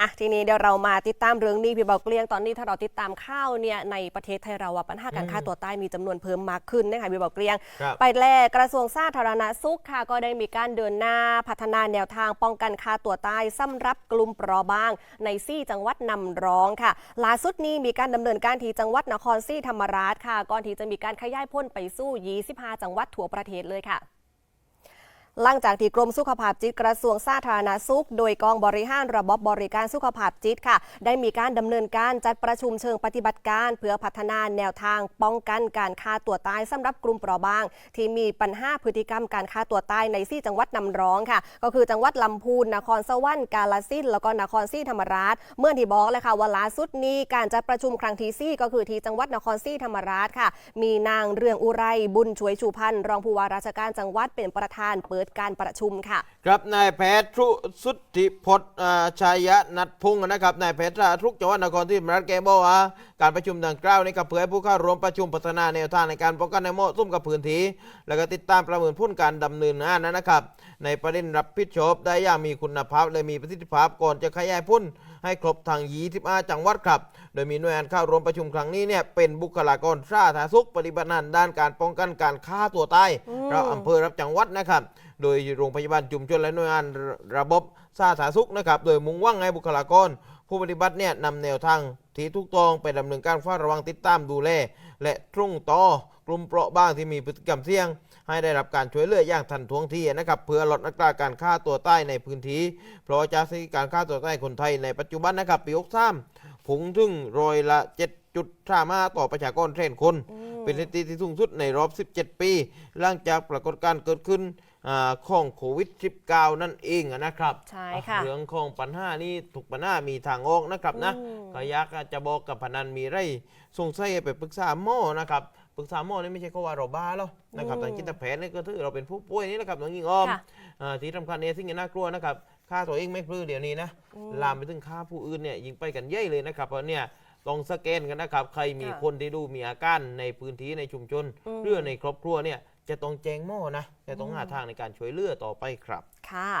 อะทีนี้เดี๋ยวเรามาติดตามเรื่องนี้พี่เบาเกลียงตอนนี้ถ้าเราติดตามข้าวเนี่ยในประเทศไทยเราอะปัญหาการฆ่าตัวตายมีจำนวนเพิ่มมากขึ้นนะคะพี่เบาเกลียงครับไปแลกกระทรวงสาธารณสุขค่ะก็ได้มีการเดินหน้าพัฒนาแนวทางป้องกันฆ่าตัวตายสำหรับกลุ่มเปราะบาง ในซี่จังหวัดนำร้องค่ะล่าสุดนี้มีการดำเนินการที่จังหวัดนครศรีธรรมราชค่ะก่อนที่จะมีการขยายพ้นไปสู้ 25 จังหวัดทั่วประเทศเลยค่ะ หลังจากที่กรมสุขภาพจิตกระทรวงสาธารณสุข โดยกองบริหารระบบบริการสุขภาพจิตค่ะ ได้มีการดำเนินการจัดประชุมเชิงปฏิบัติการ เพื่อพัฒนาแนวทาง ป้องกันการฆ่าตัวตายสำหรับกลุ่มเปราะบาง ที่มีปัญหาพฤติกรรมการฆ่าตัวตายในสี่จังหวัดนำร้องค่ะ ก็คือจังหวัดลำพูนนครสวรรค์กาฬสินแล้วก็นครศรีธรรมราช เมื่อที่บอกเลยค่ะว่าล่าสุดนี้การจัดประชุมครั้งที่สี่ก็คือที่จังหวัดนครศรีธรรมราชค่ะ มีนางเรืองอุไรบุญช่วยชูพันธ์รองผู้ว่าราชการจังหวัดเป็นประธานเปิดการประชุมค่ะ ครับนายแพทย์ทุสุทธิพจน์อ่าชัยนัทพงศ์นะครับนายแพทย์ทุกจังหวัดนครที่มรัฐแกบอกว่าการประชุมดังกล่าวนี้ก็เพื่อให้ผู้เข้าร่วมประชุมพัฒนาแนวทางในการป้องกันในเหมาะสมกับพื้นที่แล้วก็ติดตามประเมินผลการดำเนินงานนะครับ ในประเด็นรับผิดชอบได้อย่างมีคุณภาพและมีประสิทธิภาพก่อนจะขยายผลให้ครบทาง25จังหวัดครับ โดยมีหน่วยงานเข้าร่วมประชุมครั้งนี้เนี่ยเป็นบุคลากรสาธารณสุขปฏิบัติงานด้านการป้องกันการฆ่าตัวตายเราอำเภอรับจังหวัดนะครับ โดยโรงพยาบาลจุมชนและหน่วยงานระบบสาธารณสุขนะครับ โดยมุ่งหว่างให้บุคลากร ผู้ปฏิบัติเนี่ยนำแนวทาง ที่ถูกต้องไปดำเนินการเฝ้าระวังติดตามดูแล และทุ่งต่อกลุ่มเปราะบางที่มีพฤติกรรมเสี่ยง ให้ได้รับการช่วยเหลืออย่างทันท่วงทีนะครับเพื่อลดอัตราการฆ่าตัวตายในพื้นที่ เพราะจากสถิติการฆ่าตัวตายคนไทยในปัจจุบันนะครับปี63ผงถึงร้อยละ7จุดสามต่อประชากรเทรนคน เป็นสถิติที่สูงสุดในรอบ 17 ปี หลังจากปรากฏการณ์เกิดขึ้นอาของโควิด -19 นั่นเองอะนะครับใช่ค่ะเรื่องของปัญหานี้ถูกปัญหามีทางออกนะครับนะอืมก็อยากจะบอกกับพนันมีไรสงสัยไปปรึกษาหมอนะครับปรึกษาหมอนี่ไม่ใช่เขาว่าเราบ้าแล้วนะครับทางจิตแพทย์นี่ก็ถือเราเป็นผู้ป่วยนี่แหละครับน้องยิงอ้อมค่ะ อ่าที่สำคัญเนี่ยสิ่งที่น่ากลัวนะครับฆ่าตัวเองไม่พลื้เดี๋ยวนี้นะ ลามไปถึงฆ่าผู้อื่นเนี่ยยิงไปกันเย่ยเลยนะครับเพราะเนี่ย ต้องสแกนกันนะครับ ใครมีค่ะคนที่ดูมีอาการในพื้นที่ในชุมชนอืมเรื่องในครอบครัวเนี่ยจะต้องแจ้งหมอนะ จะต้องหาทางในการช่วยเหลือต่อไปครับ ค่ะ